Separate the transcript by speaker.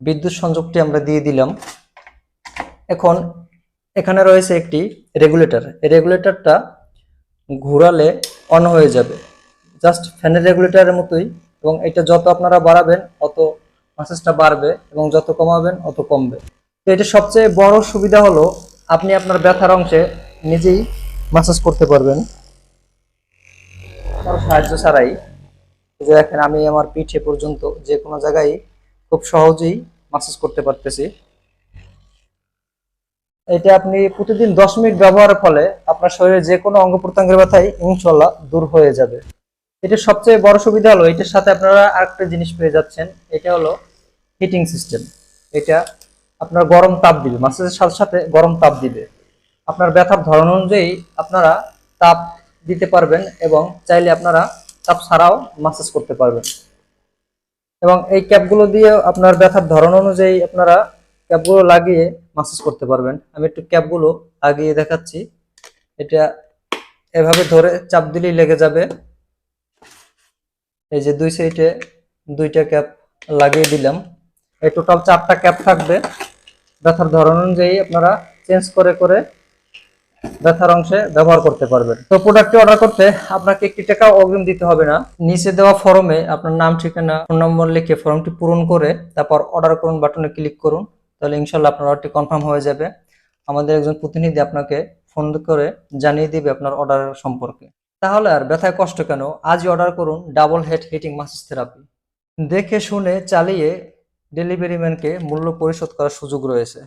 Speaker 1: বিদ্যুৎ সংযোগটি আমরা দিয়ে দিলাম। এখন এখানে রয়েছে একটি রেগুলেটর এই রেগুলেটরটা ঘোরালে অন হয়ে যাবে। জাস্ট ফ্যানের রেগুলেটরের মতোই এবং এটা যত আপনারা বাড়াবেন, অত মাসেজটা বাড়বে এবং যত কমাবেন, অত কমবে। তো এটা সবচেয়ে বড় সুবিধা হলো আপনি আপনার ব্যথার অংশে নিজেই মাসাজ করতে পারবেন। কারও সাহায্য ছাড়াই। দেখেন, আমি আমার পিঠে পর্যন্ত যে কোনো জায়গায় খুব সহজেই মাসাজ করতে পারতেছি। এটা আপনি প্রতিদিন দশ মিনিট ব্যবহারের ফলে আপনার শরীরে যে কোনো অঙ্গ প্রত্যঙ্গের ব্যথাই ইনশাল্লাহ দূর হয়ে যাবে। এটা সবচেয়ে বড় সুবিধা হলো, এটার সাথে আপনারা আরেকটা জিনিস পেয়ে যাচ্ছেন, এটা হলো হিটিং সিস্টেম এটা আপনার গরম তাপ দিবে মাসাজের সাথে সাথে গরম তাপ দিবে। আপনার ব্যথার ধরন অনুযায়ী আপনারা তাপ দিতে পারবেন এবং চাইলে আপনারা তাপ ছাড়াও মাসাজ করতে পারবেন। এবং এই ক্যাপগুলো দিয়ে আপনার ব্যথার ধরন অনুযায়ী আপনারা ক্যাপগুলো লাগিয়ে মাসাজ করতে পারবেন। আমি একটু ক্যাপগুলো লাগিয়ে দেখাচ্ছি। এটা এভাবে ধরে চাপ দিলেই লেগে যাবে। এই যে দুই সাইডে দুইটা ক্যাপ লাগিয়ে দিলাম। এই টোটাল চারটা ক্যাপ থাকবে। ব্যথার ধরন অনুযায়ী আপনারা চেঞ্জ করে করে ব্যথার অংশে ব্যবহার করতে পারবেন। তো প্রোডাক্টটি অর্ডার করতে আপনাকে একটি টাকা অগ্রিম দিতে হবে না। নিচে দেওয়া ফর্মে আপনার নাম, ঠিকানা ফোন নম্বর লিখে ফর্মটি পূরণ করে তারপর অর্ডার করুন বাটনে ক্লিক করুন, তাহলে ইনশাল্লাহ আপনার অর্ডারটি কনফার্ম হয়ে যাবে। আমাদের একজন প্রতিনিধি আপনাকে ফোন করে জানিয়ে দিবে আপনার অর্ডারের সম্পর্কে। তাহলে আর ব্যথায় কষ্ট কেন? আজই অর্ডার করুন double head heating massage therapy দেখে শুনে চালিয়ে ডেলিভারি ম্যানকে মূল্য পরিশোধ করার সুযোগ রয়েছে।